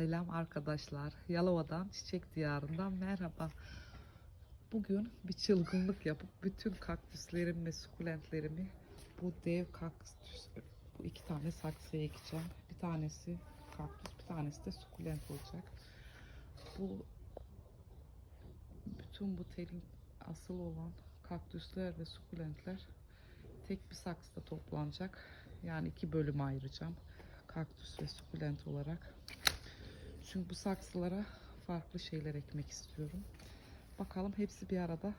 Selam arkadaşlar. Yalova'dan, Çiçek Diyarı'ndan merhaba. Bugün bir çılgınlık yapıp bütün kaktüslerimi sukulentlerimi bu dev kaktüs, bu iki tane saksıya ekeceğim. Bir tanesi kaktüs, bir tanesi de sukulent olacak. Bu bütün bu telin asıl olan kaktüsler ve sukulentler tek bir saksıda toplanacak. Yani iki bölüme ayıracağım. Kaktüs ve sukulent olarak. Çünkü bu saksılara farklı şeyler ekmek istiyorum. Bakalım hepsi bir arada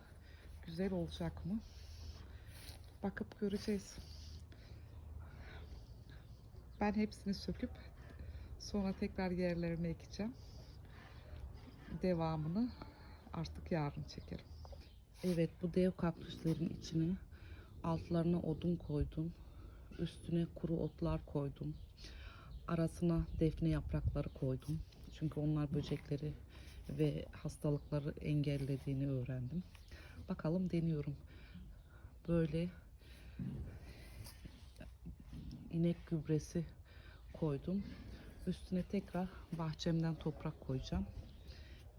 güzel olacak mı? Bakıp göreceğiz. Ben hepsini söküp sonra tekrar yerlerine ekeceğim. Devamını artık yarın çekerim. Evet bu dev kaktüslerin içine altlarına odun koydum. Üstüne kuru otlar koydum. Arasına defne yaprakları koydum. Çünkü onlar böcekleri ve hastalıkları engellediğini öğrendim. Bakalım deniyorum. Böyle inek gübresi koydum. Üstüne tekrar bahçemden toprak koyacağım.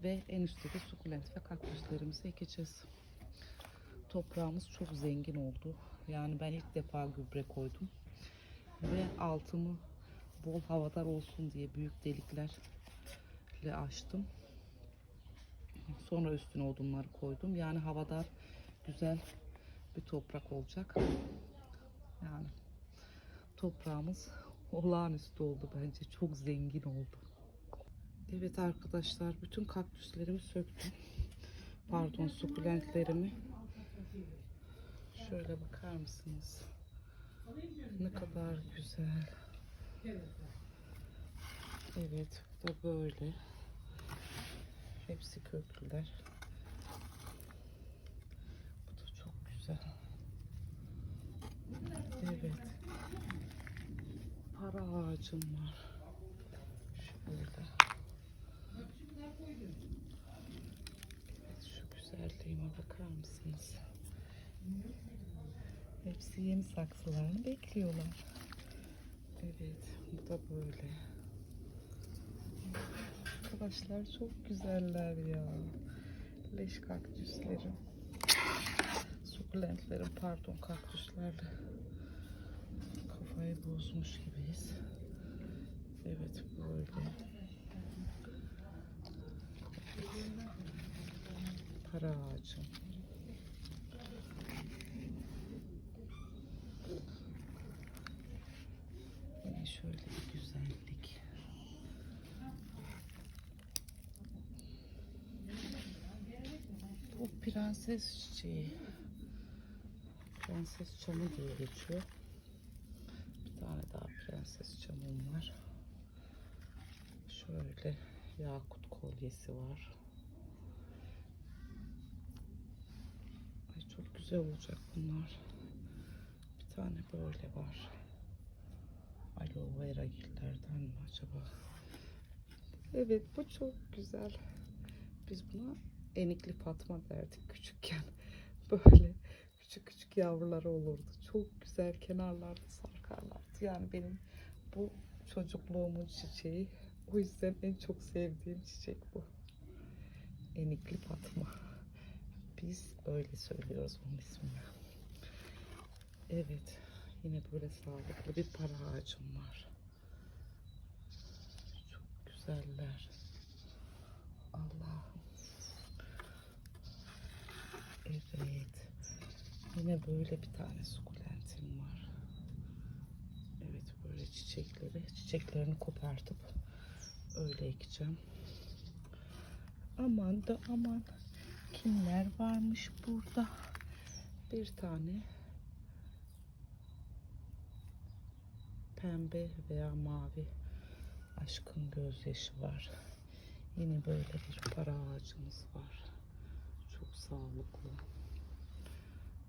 Ve en üstte de sukulent ve kaktüslerimizi ekeceğiz. Toprağımız çok zengin oldu. Yani ben ilk defa gübre koydum. Ve altını bol havadar olsun diye büyük deliklerle açtım. Sonra üstüne odunları koydum. Yani havadar güzel bir toprak olacak. Yani toprağımız olağanüstü oldu bence. Çok zengin oldu. Evet arkadaşlar bütün kaktüslerimi söktüm. Pardon sukulentlerimi. Şöyle bakar mısınız? Ne kadar güzel. Evet bu da böyle. Hepsi köklüler. Bu da çok güzel. Evet. Para ağacım var. Şöyle. Evet şu güzelliğime bakar mısınız? Hepsi yeni saksılarını bekliyorlar. Evet, bu da böyle. Arkadaşlar çok güzeller ya. Leş kaktüslerim. Sukulentlerim pardon kaktüslerle. Kafayı bozmuş gibiyiz. Evet böyle. Para ağacım. Yine şöyle bir güzellik. Bu prenses çiçeği. Prenses çamı diye geçiyor. Bir tane daha prenses çamım var. Şöyle yakut kolyesi var. Ay çok güzel olacak bunlar. Bir tane böyle var. Aloe vera gillerden mi acaba? Evet bu çok güzel. Biz buna enikli Fatma derdik küçükken. Böyle küçük küçük yavruları olurdu. Çok güzel kenarlarda sarkarlardı. Yani benim bu çocukluğumun çiçeği. O yüzden en çok sevdiğim çiçek bu. Enikli Fatma. Biz öyle söylüyoruz bunun ismini. Evet. Yine böyle sağlıklı bir para ağacım var. Çok güzeller. Evet. Yine böyle bir tane sukulentim var. Evet böyle çiçekleri, çiçeklerini kopartıp öyle ekeceğim. Aman da aman. Kimler varmış burada? Bir tane pembe veya mavi aşkın gözyaşı var. Yine böyle bir para ağacımız var. Çok sağlıklı.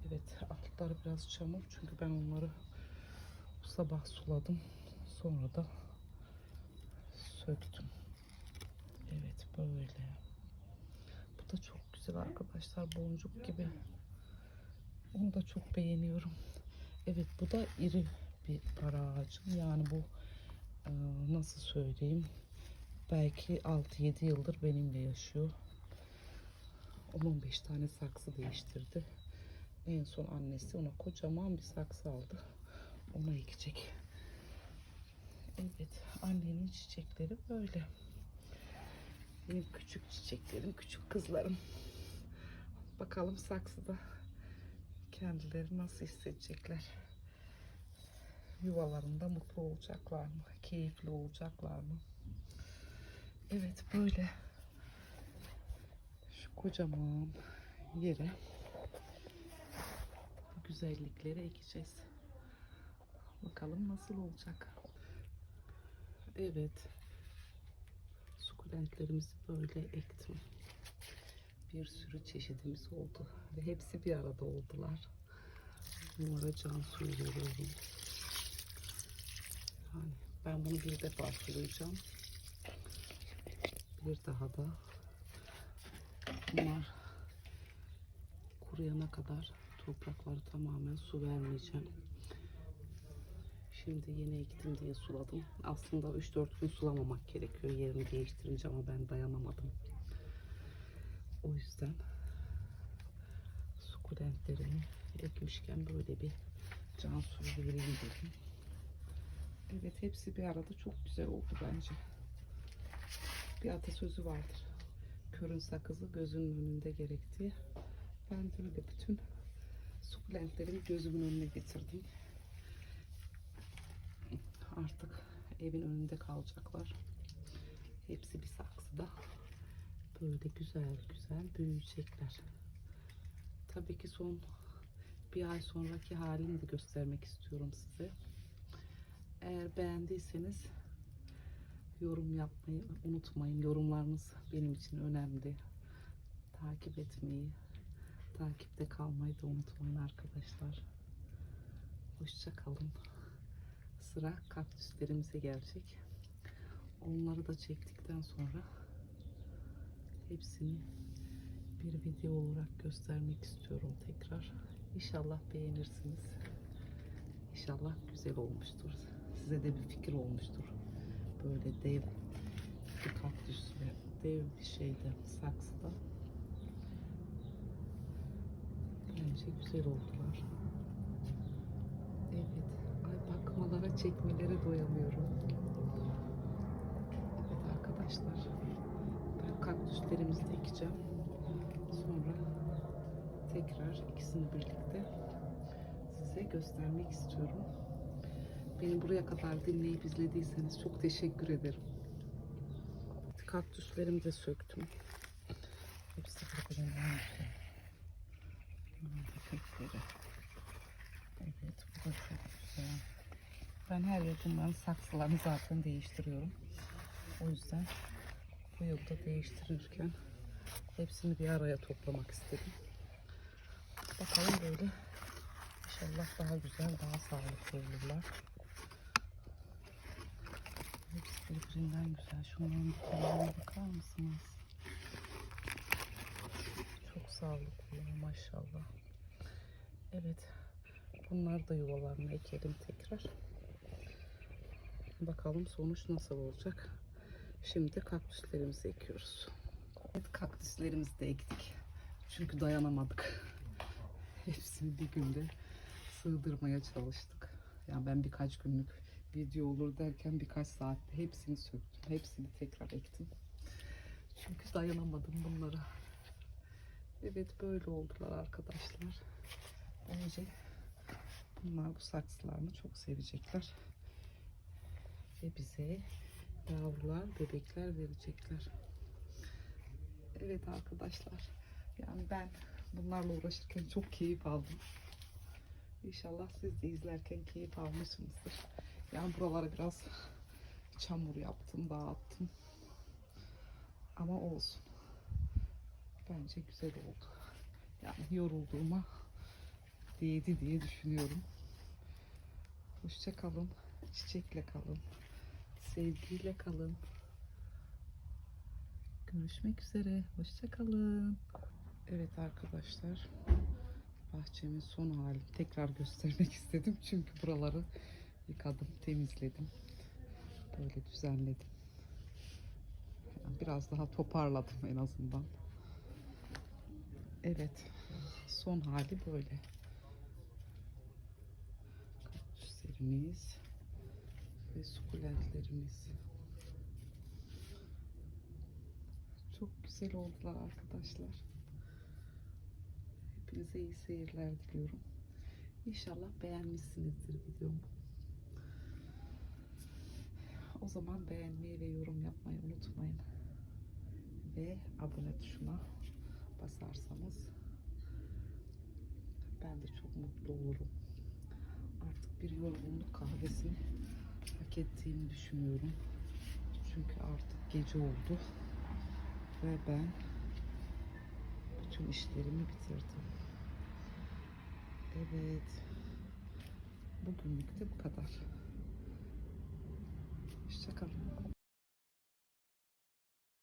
Evet altları biraz çamur çünkü ben onları bu sabah suladım. Sonra da söktüm. Evet böyle. Bu da çok güzel arkadaşlar. Boncuk gibi. Onu da çok beğeniyorum. Evet bu da iri bir para ağacım. Yani bu nasıl söyleyeyim belki 6-7 yıldır benimle yaşıyor. 10-15 tane saksı değiştirdi. En son annesi ona kocaman bir saksı aldı. Ona ekecek. Evet, annenin çiçekleri böyle. Benim küçük çiçeklerim, küçük kızlarım. Bakalım saksıda kendileri nasıl hissedecekler. Yuvalarında mutlu olacaklar mı? Keyifli olacaklar mı? Evet böyle kocaman yere bu güzellikleri ekeceğiz. Bakalım nasıl olacak. Evet. Sukulentlerimizi böyle ektim. Bir sürü çeşidimiz oldu. Ve hepsi bir arada oldular. Bunlara can suyu. Yani ben bunu bir defa sulayacağım. Bir daha da bunlar kuruyana kadar toprakları tamamen su vermeyeceğim. Şimdi yeni ektim diye suladım. Aslında 3-4 gün sulamamak gerekiyor yerini değiştirince ama ben dayanamadım. O yüzden sukulentlerimi ekmişken böyle bir can suyu vereyim dedim. Evet hepsi bir arada çok güzel oldu bence. Bir atasözü vardır. Körün sakızı gözünün önünde gerektiği. Ben de bütün sukulentlerimi gözümün önüne getirdim. Artık evin önünde kalacaklar. Hepsi bir saksıda. Böyle güzel güzel büyüyecekler. Tabii ki son bir ay sonraki halini de göstermek istiyorum size. Eğer beğendiyseniz yorum yapmayı unutmayın. Yorumlarınız benim için önemli. Takip etmeyi, takipte kalmayı da unutmayın arkadaşlar. Hoşça kalın. Sıra kaktüslerimize gelecek. Onları da çektikten sonra hepsini bir video olarak göstermek istiyorum tekrar. İnşallah beğenirsiniz. İnşallah güzel olmuştur. Size de bir fikir olmuştur. Böyle dev bir kaktüs ve dev bir şeyde saksıda. Bence güzel oldular. Evet. Ay bakmalara, çekmelere doyamıyorum. Evet arkadaşlar. Ben kaktüslerimizi de ekeceğim. Sonra tekrar ikisini birlikte size göstermek istiyorum. Beni buraya kadar dinleyip izlediyseniz çok teşekkür ederim. Kaktüslerimi de söktüm. Hepsi birbirinden. Evet bu da çok güzel. Ben her bunların saksılarını zaten değiştiriyorum. O yüzden bu yılda değiştirirken hepsini bir araya toplamak istedim. Bakalım böyle inşallah daha güzel, daha sağlıklı olurlar. Hepsi birbirinden güzel. Şunların bitkilerine bakar mısınız? Çok sağlıklı maşallah. Evet. Bunlar da yuvalarına ekelim tekrar. Bakalım sonuç nasıl olacak. Şimdi kaktüslerimizi ekiyoruz. Evet kaktüslerimizi de ektik. Çünkü dayanamadık. Hepsini bir günde sığdırmaya çalıştık. Yani ben birkaç günlük video olur derken birkaç saatte hepsini söktüm. Hepsini tekrar ektim. Çünkü dayanamadım bunlara. Evet böyle oldular arkadaşlar. Bence bunlar bu saksılarını çok sevecekler. Ve bize yavrular, bebekler verecekler. Evet arkadaşlar. Yani ben bunlarla uğraşırken çok keyif aldım. İnşallah siz de izlerken keyif almışsınızdır. Yani buralara biraz çamur yaptım, dağıttım. Ama olsun. Bence güzel oldu. Yani yorulduğuma değdi diye düşünüyorum. Hoşça kalın. Çiçekle kalın. Sevgiyle kalın. Görüşmek üzere. Hoşça kalın. Evet arkadaşlar. Bahçemin son halini tekrar göstermek istedim. Çünkü buraları yıkadım, temizledim. Böyle düzenledim. biraz daha toparladım en azından. Evet. Son hali böyle. Kaktüslerimiz ve sukulentlerimiz. Çok güzel oldular arkadaşlar. Hepinize iyi seyirler diliyorum. İnşallah beğenmişsinizdir videomu. O zaman beğenmeyi ve yorum yapmayı unutmayın. Ve abone tuşuna basarsanız ben de çok mutlu olurum. Artık bir yorgunluk kahvesini hak ettiğimi düşünüyorum. Çünkü artık gece oldu ve ben bütün işlerimi bitirdim. Evet. Bugünlük de bu kadar. Hoşçakalın.